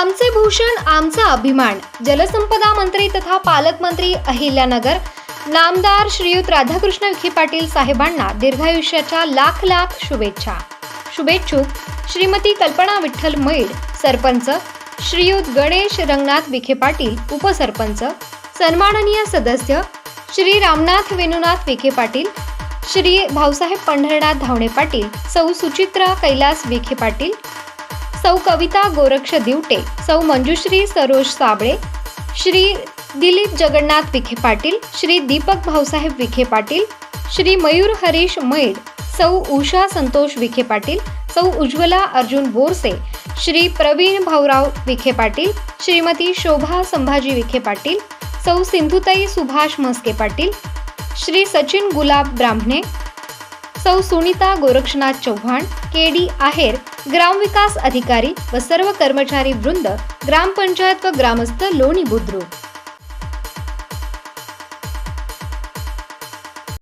आमचे भूषण आमचा अभिमान. जलसंपदा मंत्री तथा पालकमंत्री अहिल्यानगर. नामदार श्रीयुत राधाकृष्ण विखे पाटील साहेबांना दीर्घायुष्याच्या लाख लाख शुभेच्छा. शुभेच्छुक श्रीमती कल्पना विठ्ठल मैड सरपंच. श्रीयुत गणेश रंगनाथ विखे पाटील उपसरपंच. सन्माननीय सदस्य. श्री रामनाथ वेणुनाथ विखे पाटील. श्री भाऊसाहेब पंढरनाथ धावणे पाटील. सौ सुचित्रा कैलास विखे पाटील. सौ कविता गोरक्ष दिवटे सौ मंजुश्री सरोज साबळे श्री दिलीप जगन्नाथ विखे पाटील श्री दीपक भाऊसाहेब विखे पाटील श्री मयूर हरीश मैड सौ उषा संतोष विखे पाटील सौ उज्ज्वला अर्जुन बोरसे श्री प्रवीण भाऊराव विखे पाटील श्रीमती शोभा संभाजी विखे पाटील सौ सिंधुताई सुभाष म्हस्के पाटील श्री सचिन गुलाब ब्राह्मणे सौ सुनीता गोरक्षनाथ चव्हाण के डी आहेर ग्रामविकास अधिकारी व सर्व कर्मचारी वृंद ग्रामपंचायत व ग्रामस्थ लोणी बुद्रुक.